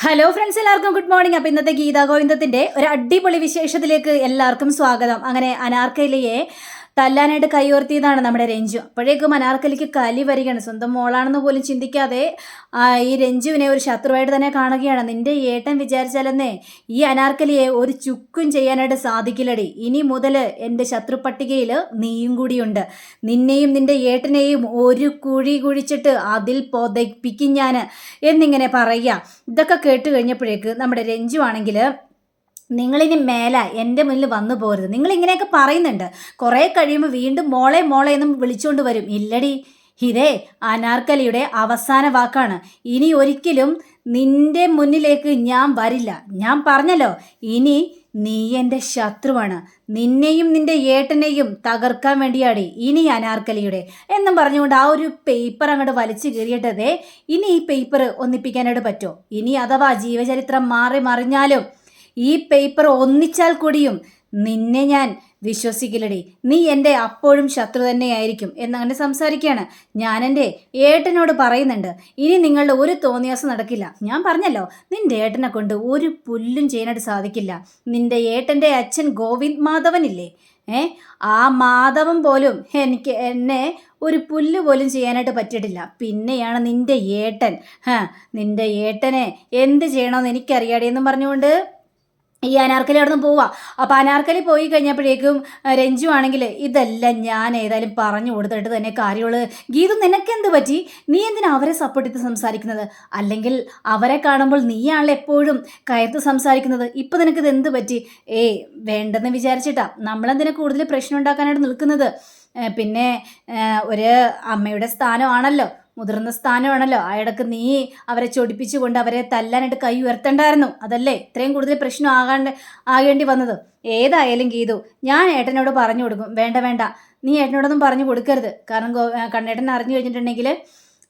Hello friends എല്ലാവർക്കും good morning അപ്പോൾ ഇന്നത്തെ ഗീതാ ഗോവിന്ദത്തിന്റെ ഒരു അടിപൊളി വിശേഷത്തിലേക്ക് എല്ലാവർക്കും സ്വാഗതം. അങ്ങനെ അനാർക്കലിയെ തല്ലാനായിട്ട് കൈയോർത്തിയതാണ് നമ്മുടെ രഞ്ജു. അപ്പോഴേക്കും അനാർക്കലിക്ക് കലി വരികയാണ്. സ്വന്തം മോളാണെന്ന് പോലും ചിന്തിക്കാതെ ഈ രഞ്ജുവിനെ ഒരു ശത്രുവായിട്ട് തന്നെ കാണുകയാണ്. നിന്റെ ഏട്ടൻ വിചാരിച്ചാലെന്നേ ഈ അനാർക്കലിയെ ഒരു ചുക്കും ചെയ്യാനായിട്ട് സാധിക്കില്ലടി. ഇനി മുതൽ എന്റെ ശത്രു പട്ടികയിൽ നീയും കൂടിയുണ്ട്. നിന്നെയും നിന്റെ ഏട്ടനെയും ഒരു കുഴി കുഴിച്ചിട്ട് അതിൽ പൊതപ്പിക്കും ഞാൻ എന്നിങ്ങനെ പറയുക. ഇതൊക്കെ കേട്ട് കഴിഞ്ഞപ്പോഴേക്ക് നമ്മുടെ രഞ്ജു ആണെങ്കിൽ നിങ്ങളിനി മേല എന്റെ മുന്നിൽ വന്നു പോരുത്. നിങ്ങൾ ഇങ്ങനെയൊക്കെ പറയുന്നുണ്ട്. കുറേ കഴിയുമ്പോൾ വീണ്ടും മോളെ മോളെ എന്നും വിളിച്ചുകൊണ്ട് വരും. ഇല്ലടി ഇതേ അനാർക്കലിയുടെ അവസാന വാക്കാണ്. ഇനി ഒരിക്കലും നിന്റെ മുന്നിലേക്ക് ഞാൻ വരില്ല. ഞാൻ പറഞ്ഞല്ലോ ഇനി നീ എന്റെ ശത്രുവാണ്. നിന്നെയും നിന്റെ ഏട്ടനെയും തകർക്കാൻ വേണ്ടിയാടി ഇനി അനാർക്കലിയുടെ. എന്നും പറഞ്ഞുകൊണ്ട് ആ ഒരു പേപ്പർ അങ്ങോട്ട് വലിച്ചു കയറിയിട്ടതേ ഇനി ഈ പേപ്പർ ഒന്നിപ്പിക്കാനായിട്ട് പറ്റുമോ ഇനി അഥവാ ജീവചരിത്രം മാറി മറിഞ്ഞാലും ഈ പേപ്പർ ഒന്നിച്ചാൽ കൂടിയും. നിന്നെ ഞാൻ വിശ്വസിക്കില്ലടി. നീ എന്റെ അപ്പോഴും ശത്രു തന്നെയായിരിക്കും എന്നങ്ങനെ സംസാരിക്കുകയാണ് ഞാൻ എന്റെ ഏട്ടനോട് പറയുന്നുണ്ട്. ഇനി നിങ്ങളുടെ ഒരു തോന്നിയാസം നടക്കില്ല. ഞാൻ പറഞ്ഞല്ലോ നിന്റെ ഏട്ടനെ കൊണ്ട് ഒരു പുല്ലും ചെയ്യാനായിട്ട് സാധിക്കില്ല. നിന്റെ ഏട്ടന്റെ അച്ഛൻ ഗോവിന്ദ് മാധവനില്ലേ? ഏ? ആ മാധവൻ പോലും എനിക്ക് എന്നെ ഒരു പുല്ല് പോലും ചെയ്യാനായിട്ട് പറ്റിയിട്ടില്ല. പിന്നെയാണ് നിന്റെ ഏട്ടൻ. ഹാ നിന്റെ ഏട്ടനെ എന്ത് ചെയ്യണമെന്ന് എനിക്കറിയാടി എന്നും പറഞ്ഞുകൊണ്ട് ഈ അനാർക്കലി അവിടെ നിന്ന് പോവാം. അപ്പോൾ അനാർക്കലി പോയി കഴിഞ്ഞപ്പോഴേക്കും രഞ്ജു ആണെങ്കിൽ ഇതെല്ലാം ഞാൻ ഏതായാലും പറഞ്ഞു കൊടുത്തിട്ട് തന്നെ കാര്യമുള്ളൂ. ഗീതു നിനക്കെന്ത് പറ്റി? നീ എന്തിനാ അവരെ സപ്പോർട്ട് ചെയ്ത് സംസാരിക്കുന്നത്? അല്ലെങ്കിൽ അവരെ കാണുമ്പോൾ നീയാണല്ലോ എപ്പോഴും കയർത്ത് സംസാരിക്കുന്നത്. ഇപ്പം നിനക്കിത് എന്ത് പറ്റി? ഏയ് വേണ്ടെന്ന് വിചാരിച്ചിട്ടാ. നമ്മളെന്തിനാ കൂടുതൽ പ്രശ്നം ഉണ്ടാക്കാനായിട്ട് നിൽക്കുന്നത്? പിന്നെ ഒരു അമ്മയുടെ സ്ഥാനമാണല്ലോ. മുതിർന്ന സ്ഥാനമാണല്ലോ. അയാൾക്ക് നീ അവരെ ചൊടിപ്പിച്ചുകൊണ്ട് അവരെ തല്ലാനായിട്ട് കൈ ഉയർത്തണ്ടായിരുന്നു. അതല്ലേ? ഇത്രയും കൂടുതൽ പ്രശ്നം ആകാണ്ട് ആകേണ്ടി വന്നത്. ഏതായാലും ഗീതു ഞാൻ ഏട്ടനോട് പറഞ്ഞു കൊടുക്കും. വേണ്ട വേണ്ട. നീ ഏട്ടനോടൊന്നും പറഞ്ഞു കൊടുക്കരുത്. കാരണം കണ്ണേട്ടൻ അറിഞ്ഞു കഴിഞ്ഞിട്ടുണ്ടെങ്കിൽ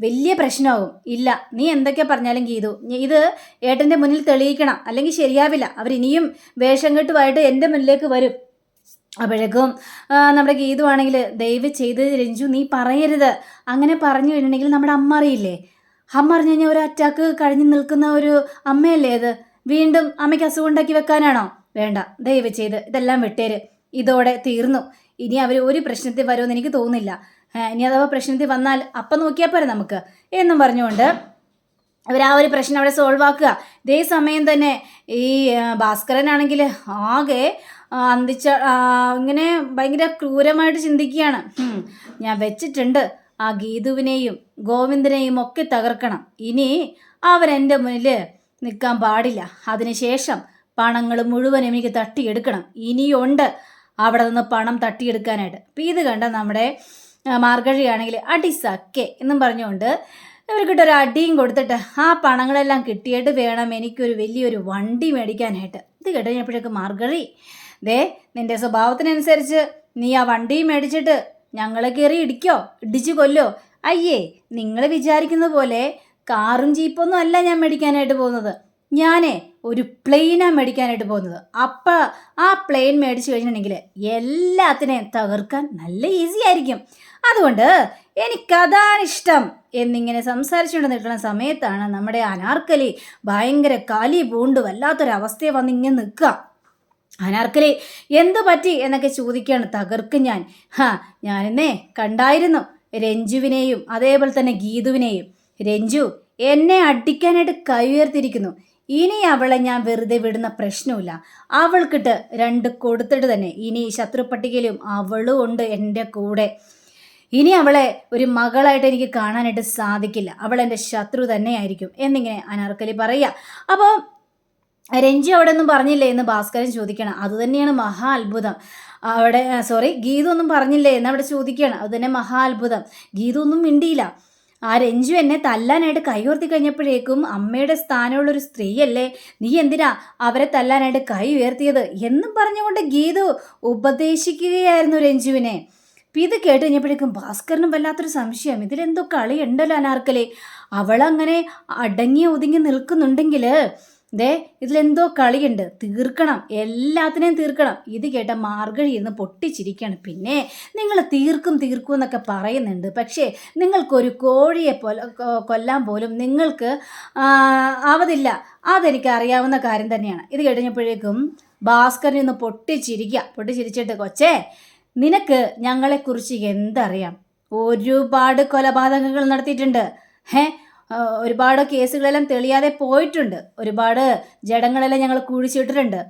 വലിയ പ്രശ്നമാകും. ഇല്ല നീ എന്തൊക്കെ പറഞ്ഞാലും ഗീതു ഇത് ഏട്ടന്റെ മുന്നിൽ തെളിയിക്കണം. അല്ലെങ്കിൽ ശരിയാവില്ല. അവരിനിയും വേഷം കെട്ടുമായിട്ട് എന്റെ മുന്നിലേക്ക് വരും. അപ്പോഴേക്കും നമ്മുടെ ഗീതു ആണെങ്കിൽ ദയവ് ചെയ്ത് രഞ്ജു നീ പറയരുത്. അങ്ങനെ പറഞ്ഞു കഴിഞ്ഞിട്ടുണ്ടെങ്കിൽ നമ്മുടെ അമ്മ അറിയില്ലേ? അമ്മ അറിഞ്ഞു കഴിഞ്ഞാൽ ഒരു അറ്റാക്ക് കഴിഞ്ഞു നിൽക്കുന്ന ഒരു അമ്മയല്ലേ അത്? വീണ്ടും അമ്മയ്ക്ക് അസുഖം ഉണ്ടാക്കി വെക്കാനാണോ? വേണ്ട ദയവ് ചെയ്ത് ഇതെല്ലാം വിട്ടേര്. ഇതോടെ തീർന്നു. ഇനി അവർ ഒരു പ്രശ്നത്തിൽ വരുമെന്ന് എനിക്ക് തോന്നുന്നില്ല. ഇനി അഥവാ പ്രശ്നത്തിൽ വന്നാൽ അപ്പം നോക്കിയാൽ പോരെ നമുക്ക്. എന്നും പറഞ്ഞുകൊണ്ട് അവർ ആ ഒരു പ്രശ്നം അവിടെ സോൾവ് ആക്കുക. ഇതേ സമയം തന്നെ ഈ ഭാസ്കരനാണെങ്കിൽ ആകെ അന്തിച്ച ഇങ്ങനെ ഭയങ്കര ക്രൂരമായിട്ട് ചിന്തിക്കുകയാണ്. ഞാൻ വെച്ചിട്ടുണ്ട്. ആ ഗീതുവിനെയും ഗോവിന്ദനെയും ഒക്കെ തകർക്കണം. ഇനി അവരെന്റെ മുന്നിൽ നിൽക്കാൻ പാടില്ല. അതിനുശേഷം പണങ്ങൾ മുഴുവൻ എനിക്ക് തട്ടിയെടുക്കണം. ഇനിയുണ്ട് അവിടെ നിന്ന് പണം തട്ടിയെടുക്കാനായിട്ട്. അപ്പം ഇത് കണ്ട നമ്മുടെ മാർഗഴി മാർഗഴിയാണെങ്കിൽ അടി സക്കെ എന്നും പറഞ്ഞുകൊണ്ട് ഇവർക്കിട്ട് ഒരു അടിയും കൊടുത്തിട്ട് ആ പണങ്ങളെല്ലാം കിട്ടിയിട്ട് വേണം എനിക്കൊരു വലിയൊരു വണ്ടി മേടിക്കാനായിട്ട്. ഇത് കേട്ട് കഴിഞ്ഞപ്പോഴേക്ക് മാർഗഴി ദേ നിന്റെ സ്വഭാവത്തിനനുസരിച്ച് നീ ആ വണ്ടി മേടിച്ചിട്ട് ഞങ്ങളെ കയറി ഇടിക്കോ ഇടിച്ചു കൊല്ലോ. അയ്യേ നിങ്ങൾ വിചാരിക്കുന്ന പോലെ കാറും ജീപ്പൊന്നും അല്ല ഞാൻ മേടിക്കാനായിട്ട് പോകുന്നത്. ഞാനേ ഒരു പ്ലെയിനാണ് മേടിക്കാനായിട്ട് പോകുന്നത്. അപ്പം ആ പ്ലെയിൻ മേടിച്ചു കഴിഞ്ഞിട്ടുണ്ടെങ്കിൽ എല്ലാത്തിനെയും തകർക്കാൻ നല്ല ഈസി ആയിരിക്കും. അതുകൊണ്ട് എനിക്കതാണ് ഇഷ്ടം. എന്നിങ്ങനെ സംസാരിച്ചുകൊണ്ട് നിൽക്കുന്ന സമയത്താണ് നമ്മുടെ അനാർക്കലി ഭയങ്കര കലി പൂണ്ട് വല്ലാത്തൊരവസ്ഥയെ വന്ന് ഇങ്ങനെ നിൽക്കുക. അനാർക്കലി എന്തു പറ്റി എന്നൊക്കെ ചോദിക്കുകയാണ് തകർക്കും ഞാൻ. ഹാ ഞാനെന്നേ കണ്ടായിരുന്നു രഞ്ജുവിനെയും അതേപോലെ തന്നെ ഗീതുവിനെയും. രഞ്ജു എന്നെ അടിക്കാനായിട്ട് കൈ ഉയർത്തിയിരിക്കുന്നു. ഇനി അവളെ ഞാൻ വെറുതെ വിടുന്ന പ്രശ്നമില്ല അവൾക്കിട്ട് രണ്ട് കൊടുത്തിട്ട് തന്നെ ഇനി ശത്രു പട്ടികയിലും അവളും ഉണ്ട് എന്റെ കൂടെ. ഇനി അവളെ ഒരു മകളായിട്ട് എനിക്ക് കാണാനായിട്ട് സാധിക്കില്ല. അവൾ എന്റെ ശത്രു തന്നെയായിരിക്കും എന്നിങ്ങനെ അനാർക്കലി പറയുക. അപ്പോൾ രഞ്ജു അവിടെ ഒന്നും പറഞ്ഞില്ലേ എന്ന് ഭാസ്കരൻ ചോദിക്കണം. അതുതന്നെയാണ് മഹാ അത്ഭുതം. അവിടെ സോറി ഗീത ഒന്നും പറഞ്ഞില്ലേ എന്ന് അവിടെ ചോദിക്കുകയാണ് അതുതന്നെ മഹാ അത്ഭുതം. ഗീതു ഒന്നും മിണ്ടിയില്ല. ആ രഞ്ജു എന്നെ തല്ലാനായിട്ട് കൈയുയർത്തി കഴിഞ്ഞപ്പോഴേക്കും അമ്മയുടെ സ്ഥാനമുള്ളൊരു സ്ത്രീയല്ലേ? നീ എന്തിനാ അവരെ തല്ലാനായിട്ട് കൈ ഉയർത്തിയത്? എന്നും പറഞ്ഞുകൊണ്ട് ഗീത ഉപദേശിക്കുകയായിരുന്നു രഞ്ജുവിനെ. അപ്പം ഇത് കേട്ട് കഴിഞ്ഞപ്പോഴേക്കും ഭാസ്കറിനും വല്ലാത്തൊരു സംശയം. ഇതിലെന്തോ കളിയുണ്ടല്ലോ അനാർക്കലേ. അവളങ്ങനെ അടങ്ങി ഒതുങ്ങി നിൽക്കുന്നുണ്ടെങ്കിൽ ദേ ഇതിലെന്തോ കളിയുണ്ട്. തീർക്കണം. എല്ലാത്തിനെയും തീർക്കണം. ഇത് കേട്ട മാർഗഴി ഇരുന്ന് പൊട്ടിച്ചിരിക്കുകയാണ്. പിന്നെ നിങ്ങൾ തീർക്കും തീർക്കും എന്നൊക്കെ പറയുന്നുണ്ട്. പക്ഷേ നിങ്ങൾക്കൊരു കോഴിയെ പോലെ കൊല്ലാൻ പോലും നിങ്ങൾക്ക് ആവതില്ല. അതെനിക്ക് അറിയാവുന്ന കാര്യം തന്നെയാണ്. ഇത് കഴിഞ്ഞപ്പോഴേക്കും ഭാസ്കരൻ ഒന്ന് പൊട്ടിച്ചിരിക്കുക. പൊട്ടിച്ചിരിച്ചിട്ട് കൊച്ചേ നിനക്ക് ഞങ്ങളെക്കുറിച്ച് എന്തറിയാം? ഒരുപാട് കൊലപാതകങ്ങൾ നടത്തിയിട്ടുണ്ട്. ഹേ ആ, ഒരുപാട് കേസുകളെല്ലാം തെളിയാതെ പോയിട്ടുണ്ട്. ഒരുപാട് ജഡങ്ങളെല്ലാം ഞങ്ങൾ കുഴിച്ചിട്ടിട്ടുണ്ട്.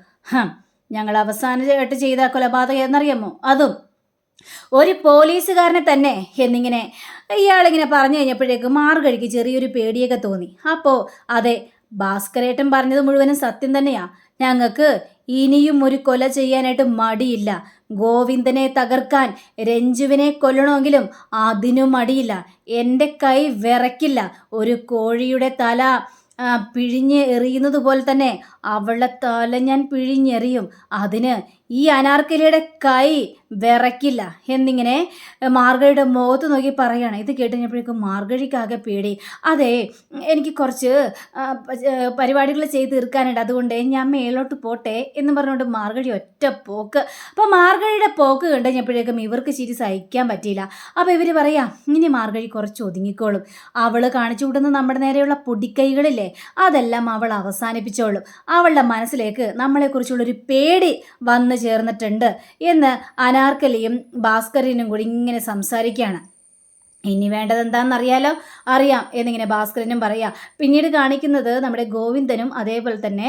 ഞങ്ങൾ അവസാനമായിട്ട് ചെയ്ത കൊലപാതകം എന്നറിയാമോ അതും. ഒരു പോലീസുകാരനെ തന്നെ എന്നിങ്ങനെ ഇയാളിങ്ങനെ പറഞ്ഞു കഴിഞ്ഞപ്പോഴേക്കും മാർഗഴിക്ക് ചെറിയൊരു പേടിയൊക്കെ തോന്നി. അപ്പോൾ അതെ ഭാസ്കരേട്ടൻ പറഞ്ഞത് മുഴുവനും സത്യം തന്നെയാ. ഞങ്ങൾക്ക് ഇനിയും ഒരു കൊല ചെയ്യാനായിട്ട് മടിയില്ല. ഗോവിന്ദനെ തകർക്കാൻ രഞ്ജുവിനെ കൊല്ലണമെങ്കിലും അതിനും മടിയില്ല. എന്റെ കൈ വിറയ്ക്കില്ല. ഒരു കോഴിയുടെ തല പിഴിഞ്ഞ് എറിയുന്നത് പോലെ തന്നെ അവളുടെ തല ഞാൻ പിഴിഞ്ഞെറിയും. അതിന് ഈ അനാർക്കലിയുടെ കൈ വിറയ്ക്കില്ല. എന്നിങ്ങനെ മാർഗഴിയുടെ മുഖത്ത് നോക്കി പറയുകയാണ്. ഇത് കേട്ടുകഴിഞ്ഞപ്പോഴേക്കും മാർഗഴിക്കാകെ പേടി. അതെ എനിക്ക് കുറച്ച് പരിപാടികൾ ചെയ്ത് തീർക്കാനുണ്ട്. അതുകൊണ്ട് ഞാൻ മേലോട്ട് പോട്ടെ എന്ന് പറഞ്ഞുകൊണ്ട് മാർഗഴി ഒറ്റ പോക്ക്. അപ്പോൾ മാർഗഴിയുടെ പോക്ക് കണ്ടു കഴിഞ്ഞപ്പോഴേക്കും ഇവർക്ക് ചിരി സഹിക്കാൻ പറ്റിയില്ല. അപ്പോൾ ഇവർ പറയാം ഇനി മാർഗഴി കുറച്ച് ഒതുങ്ങിക്കോളും. അവൾ കാണിച്ചു വിടുന്ന നമ്മുടെ നേരെയുള്ള പൊടിക്കൈകളില്ലേ അതെല്ലാം അവൾ അവസാനിപ്പിച്ചോളും. അവളുടെ മനസ്സിലേക്ക് നമ്മളെക്കുറിച്ചുള്ളൊരു പേടി വന്നു ചേർന്നിട്ടുണ്ട് എന്ന് അനാർക്കലിയും ഭാസ്കരനും കൂടി ഇങ്ങനെ സംസാരിക്കുകയാണ്. ഇനി വേണ്ടത് എന്താണെന്നറിയാലോ? അറിയാം എന്നിങ്ങനെ ഭാസ്കരനും പറയാം. പിന്നീട് കാണിക്കുന്നത് നമ്മുടെ ഗോവിന്ദനും അതേപോലെ തന്നെ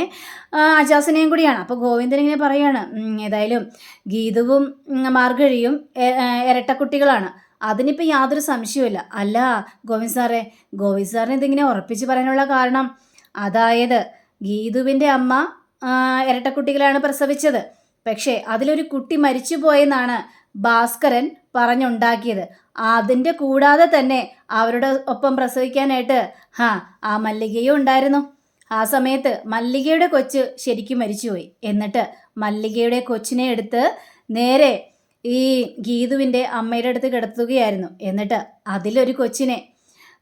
അജാസിനെയും കൂടിയാണ്. അപ്പോൾ ഗോവിന്ദൻ ഇങ്ങനെ പറയാണ് "ഉം, ഏതായാലും ഗീതുവും മാർഗഴിയും ഇരട്ടക്കുട്ടികളാണ്. അതിനിപ്പോൾ യാതൊരു സംശയവുമില്ല. അല്ല ഗോവിന്ദ് സാറേ ഗോവിന്ദ് സാറിന് ഇതിങ്ങനെ ഉറപ്പിച്ച് പറയാനുള്ള കാരണം അതായത് ഗീതുവിന്റെ അമ്മ ഇരട്ടക്കുട്ടികളാണ് പ്രസവിച്ചത്. പക്ഷേ അതിലൊരു കുട്ടി മരിച്ചു പോയെന്നാണ് ഭാസ്കരൻ പറഞ്ഞുണ്ടാക്കിയത്. അതിന്റെ കൂടാതെ തന്നെ അവരുടെ ഒപ്പം പ്രസവിക്കാനായിട്ട് ഹാ ആ മല്ലികയും ഉണ്ടായിരുന്നു. ആ സമയത്ത് മല്ലികയുടെ കൊച്ച് ശരിക്കും മരിച്ചുപോയി. എന്നിട്ട് മല്ലികയുടെ കൊച്ചിനെ എടുത്ത് നേരെ ഈ ഗീതുവിന്റെ അമ്മയുടെ അടുത്ത് കിടത്തുകയായിരുന്നു. എന്നിട്ട് അതിലൊരു കൊച്ചിനെ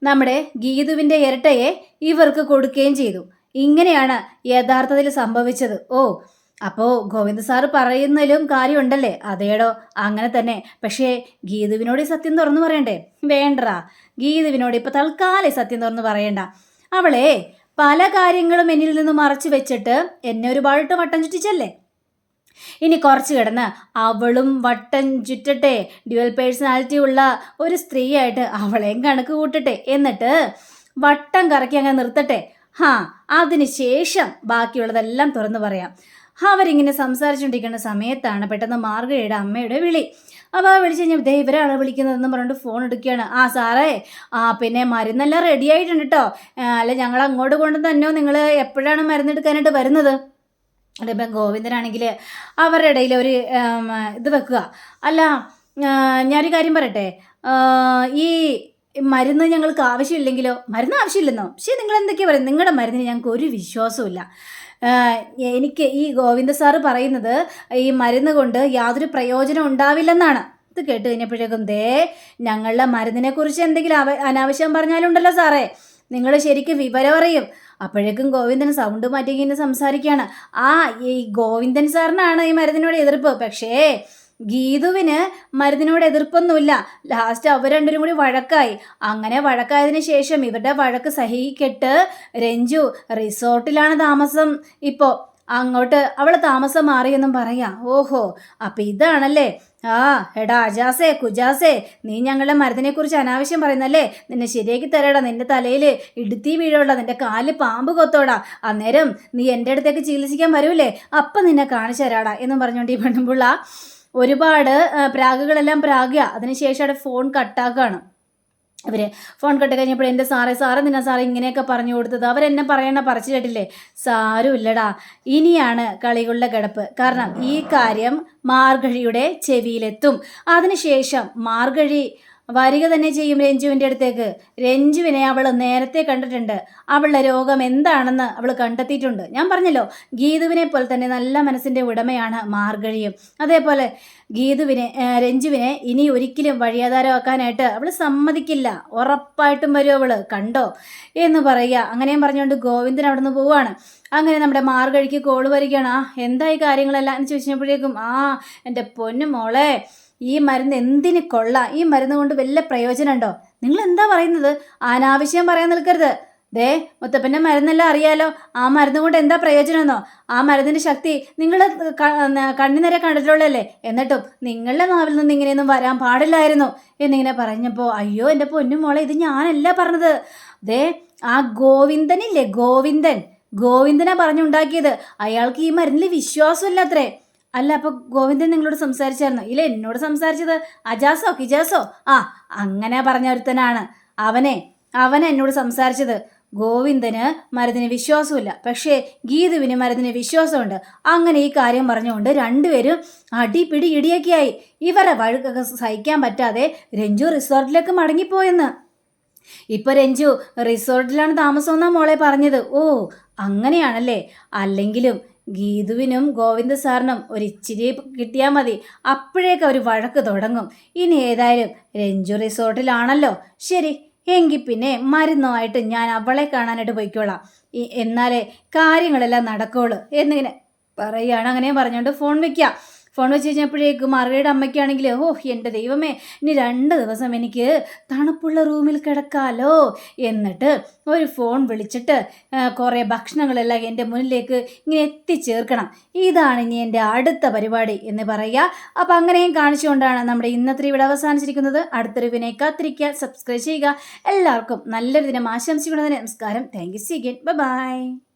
നമ്മുടെ ഗീതുവിന്റെ ഇരട്ടയെ ഇവർക്ക് കൊടുക്കുകയും ചെയ്തു. ഇങ്ങനെയാണ് യഥാർത്ഥത്തിൽ സംഭവിച്ചത്. ഓ അപ്പോ ഗോവിന്ദ സാറ് പറയുന്നതിലും കാര്യമുണ്ടല്ലേ? അതേടോ അങ്ങനെ തന്നെ. പക്ഷേ ഗീതുവിനോട് സത്യം തുറന്നു പറയണ്ടേ? വേണ്ടടാ. ഗീതുവിനോട് ഇപ്പൊ തൽക്കാലം സത്യം തുറന്നു പറയണ്ട. അവളെ പല കാര്യങ്ങളും എന്നിൽ നിന്ന് മറച്ചു വെച്ചിട്ട് എന്നെ ഒരുപാട് വട്ടം ചുറ്റിച്ചല്ലേ? ഇനി കുറച്ച് കിടന്ന് അവളും വട്ടം ചുറ്റട്ടെ. ഡ്യുവൽ പേഴ്സണാലിറ്റി ഉള്ള ഒരു സ്ത്രീയായിട്ട് അവളെയും കണക്ക് കൂട്ടട്ടെ. എന്നിട്ട് വട്ടം കറക്കി അങ്ങ് നിർത്തട്ടെ. ഹാ അതിന് ശേഷം ബാക്കിയുള്ളതെല്ലാം തുറന്നു പറയാം. അവരിങ്ങനെ സംസാരിച്ചുകൊണ്ടിരിക്കുന്ന സമയത്താണ് പെട്ടെന്ന് മാർഗയുടെ അമ്മയുടെ വിളി. അപ്പോൾ വിളിച്ച് കഴിഞ്ഞാൽ ദേ ഇവരാണ് വിളിക്കുന്നതെന്ന് പറഞ്ഞിട്ട് ഫോൺ എടുക്കുകയാണ്. ആ സാറേ ആ പിന്നെ മരുന്നെല്ലാം റെഡി ആയിട്ടുണ്ട് കേട്ടോ അല്ല ഞങ്ങൾ അങ്ങോട്ട് കൊണ്ട് തന്നെയോ നിങ്ങൾ എപ്പോഴാണ് മരുന്നെടുക്കാനായിട്ട് വരുന്നത്? അതിപ്പം ഗോവിന്ദനാണെങ്കിൽ അവരുടെ ഇടയിൽ ഒരു ഇത് വെക്കുക. അല്ല ഞാനൊരു കാര്യം പറയട്ടെ? ഈ മരുന്ന് ഞങ്ങൾക്ക് ആവശ്യമില്ലെങ്കിലോ? മരുന്ന് ആവശ്യമില്ലെന്നോ? പക്ഷേ നിങ്ങൾ എന്തൊക്കെയാണ് പറയുന്നത്? നിങ്ങളുടെ മരുന്നിന് ഞങ്ങൾക്ക് ഒരു വിശ്വാസമില്ല എനിക്ക് ഈ ഗോവിന്ദ സാറ് പറയുന്നത് ഈ മരുന്ന് കൊണ്ട് യാതൊരു പ്രയോജനം ഉണ്ടാവില്ലെന്നാണ്. ഇത് കേട്ട് കഴിഞ്ഞപ്പോഴേക്കും ദേ ഞങ്ങളുടെ മരുന്നിനെ കുറിച്ച് എന്തെങ്കിലും അവ അനാവശ്യം പറഞ്ഞാലുണ്ടല്ലോ സാറേ. നിങ്ങൾ ശരിക്കും വിവരം അറിയും. അപ്പോഴേക്കും ഗോവിന്ദൻ സൗണ്ട് മാറ്റി ഇങ്ങനെ സംസാരിക്കുകയാണ്. ആ ഈ ഗോവിന്ദൻ സാറിനാണ് ഈ മരുന്നിനോട് എതിർപ്പ്. പക്ഷേ ഗീതുവിന് മരുന്നിനോട് എതിർപ്പൊന്നുമില്ല. ലാസ്റ്റ് അവർ രണ്ടുപേരും കൂടി വഴക്കായി. അങ്ങനെ വഴക്കായതിനു ശേഷം ഇവരുടെ വഴക്ക് സഹിക്കിട്ട് രഞ്ജു റിസോർട്ടിലാണ് താമസം. ഇപ്പോൾ അങ്ങോട്ട് അവൾ താമസം മാറിയെന്നും പറയാം. ഓഹോ അപ്പം ഇതാണല്ലേ? ആ എടാ അജാസേ കുജാസേ നീ ഞങ്ങളുടെ മരുന്നിനെക്കുറിച്ച് അനാവശ്യം പറയുന്നല്ലേ? നിന്നെ ശരിയാക്കി തരാടാ നിന്റെ തലയിൽ ഇടുത്തി വീഴോടാ നിന്റെ കാൽ പാമ്പ് കൊത്തോടാ. അന്നേരം നീ എന്റെ അടുത്തേക്ക് ചികിത്സിക്കാൻ വരൂലേ? അപ്പം നിന്നെ കാണിച്ചു തരാടാ എന്നും പറഞ്ഞുകൊണ്ട് ഈ പെണ്ണുമ്പിള്ള ഒരുപാട് പ്രാഗുകളെല്ലാം പ്രാഗുക. അതിനുശേഷം അവിടെ ഫോൺ കട്ടാക്കുകയാണ് ഇവർ ഫോൺ കട്ട് കഴിഞ്ഞപ്പോൾ എന്റെ സാറേ സാറ് നിന്നാ സാറേ ഇങ്ങനെയൊക്കെ പറഞ്ഞു കൊടുത്തത്. അവരെന്നെ പറയണ പറിച്ചു കേട്ടില്ലേ? സാരമില്ലടാ. ഇനിയാണ് കളികളുടെ കിടപ്പ്. കാരണം ഈ കാര്യം മാർഗഴിയുടെ ചെവിയിലെത്തും. അതിനുശേഷം മാർഗഴി വരിക തന്നെ ചെയ്യും രഞ്ജുവിന്റെ അടുത്തേക്ക്. രഞ്ജുവിനെ അവൾ നേരത്തെ കണ്ടിട്ടുണ്ട്. അവളുടെ രോഗം എന്താണെന്ന് അവൾ കണ്ടെത്തിയിട്ടുണ്ട്. ഞാൻ പറഞ്ഞല്ലോ ഗീതുവിനെ പോലെ തന്നെ നല്ല മനസ്സിന്റെ ഉടമയാണ് മാർഗഴിയും. അതേപോലെ ഗീതുവിനെ രഞ്ജുവിനെ ഇനി ഒരിക്കലും വഴിയാധാരമാക്കാനായിട്ട് അവൾ സമ്മതിക്കില്ല. ഉറപ്പായിട്ടും വരും അവൾ കണ്ടോ? എന്ന് പറയുക. അങ്ങനെയും പറഞ്ഞുകൊണ്ട് ഗോവിന്ദൻ അവിടെ നിന്ന് പോവുകയാണ് അങ്ങനെ നമ്മുടെ മാർഗഴിക്ക് കോൾ വരികയാണ്. ആ എന്തായി കാര്യങ്ങളെല്ലാം എന്ന് ചോദിച്ചപ്പോഴേക്കും ആ എന്റെ പൊന്നു മോളെ ഈ മരുന്ന് എന്തിന് കൊള്ളാം? ഈ മരുന്ന് കൊണ്ട് വല്ല പ്രയോജനമുണ്ടോ? നിങ്ങൾ എന്താ പറയുന്നത്? അനാവശ്യം പറയാൻ നിൽക്കരുത്. ദേ മുത്തപ്പന്റെ മരുന്നെല്ലാം അറിയാലോ. ആ മരുന്ന് കൊണ്ട് എന്താ പ്രയോജനമെന്നോ? ആ മരുന്നിന്റെ ശക്തി നിങ്ങൾ കണ്ണിനേരെ കണ്ടിട്ടുള്ളല്ലേ എന്നിട്ടും നിങ്ങളുടെ നാവിൽ നിന്ന് ഇങ്ങനെയൊന്നും വരാൻ പാടില്ലായിരുന്നു. എന്നിങ്ങനെ പറഞ്ഞപ്പോൾ അയ്യോ എന്റെ പൊന്നു മോളെ ഇത് ഞാനല്ല പറഞ്ഞത്. ദേ ആ ഗോവിന്ദനില്ലേ? ഗോവിന്ദൻ. ഗോവിന്ദനാ പറഞ്ഞുണ്ടാക്കിയത്. അയാൾക്ക് ഈ മരുന്നിൽ വിശ്വാസമില്ലത്രേ. അല്ല അപ്പൊ ഗോവിന്ദൻ നിങ്ങളോട് സംസാരിച്ചായിരുന്നു? ഇല്ല എന്നോട് സംസാരിച്ചത് അജാസോ കിജാസോ? ആ അങ്ങനെ പറഞ്ഞ ഒരുത്തനാണ്. അവനെ അവനെ എന്നോട് സംസാരിച്ചത്. ഗോവിന്ദന് മരതിന് വിശ്വാസമില്ല പക്ഷേ ഗീതുവിന് മരതിന് വിശ്വാസമുണ്ട് അങ്ങനെ ഈ കാര്യം പറഞ്ഞുകൊണ്ട് രണ്ടുപേരും അടിപിടി ഇടിയൊക്കെയായി. ഇവരുടെ വഴുക്കൊക്കെ സഹിക്കാൻ പറ്റാതെ രഞ്ജു റിസോർട്ടിലേക്ക് മടങ്ങിപ്പോയെന്ന്. ഇപ്പൊ രഞ്ജു റിസോർട്ടിലാണ് താമസമെന്നാ മോളെ പറഞ്ഞത്. ഓ അങ്ങനെയാണല്ലേ? അല്ലെങ്കിലും ഗീതുവിനും ഗോവിന്ദ സാറിനും ഒരു ഇച്ചിരി കിട്ടിയാൽ മതി. അപ്പോഴേക്ക് അവർ വഴക്ക് തുടങ്ങും. ഇനി ഏതായാലും രഞ്ജു റിസോർട്ടിലാണല്ലോ. ശരി എങ്കിൽ പിന്നെ മരുന്നുമായിട്ട് ഞാൻ അവളെ കാണാനായിട്ട് പോയിക്കോളാം. എന്നാലേ കാര്യങ്ങളെല്ലാം നടക്കുള്ളൂ എന്നിങ്ങനെ പറയുകയാണ്. അങ്ങനെ പറഞ്ഞുകൊണ്ട് ഫോൺ വെക്കാം ഫോൺ വെച്ച് കഴിഞ്ഞപ്പോഴേക്കും മറുകയുടെ അമ്മയ്ക്കാണെങ്കിൽ ഓ എന്റെ ദൈവമേ ഇനി രണ്ട് ദിവസം എനിക്ക് തണുപ്പുള്ള റൂമിൽ കിടക്കാലോ എന്നിട്ട് ഒരു ഫോൺ വിളിച്ചിട്ട് കുറേ ഭക്ഷണങ്ങളെല്ലാം എന്റെ മുന്നിലേക്ക് ഇങ്ങനെ എത്തിച്ചേർക്കണം. ഇതാണ് ഇനി എന്റെ അടുത്ത പരിപാടി എന്ന് പറയുക. അപ്പോൾ അങ്ങനെയും കാണിച്ചുകൊണ്ടാണ് നമ്മുടെ ഇന്നത്തെ ഇവിടെ അവസാനിച്ചിരിക്കുന്നത്. അടുത്തൊരു വിനെ കാത്തിരിക്കുക സബ്സ്ക്രൈബ് ചെയ്യുക. എല്ലാവർക്കും നല്ലൊരു ദിനം ആശംസിക്കുന്നതിന് നമസ്കാരം. Thank you see bye bye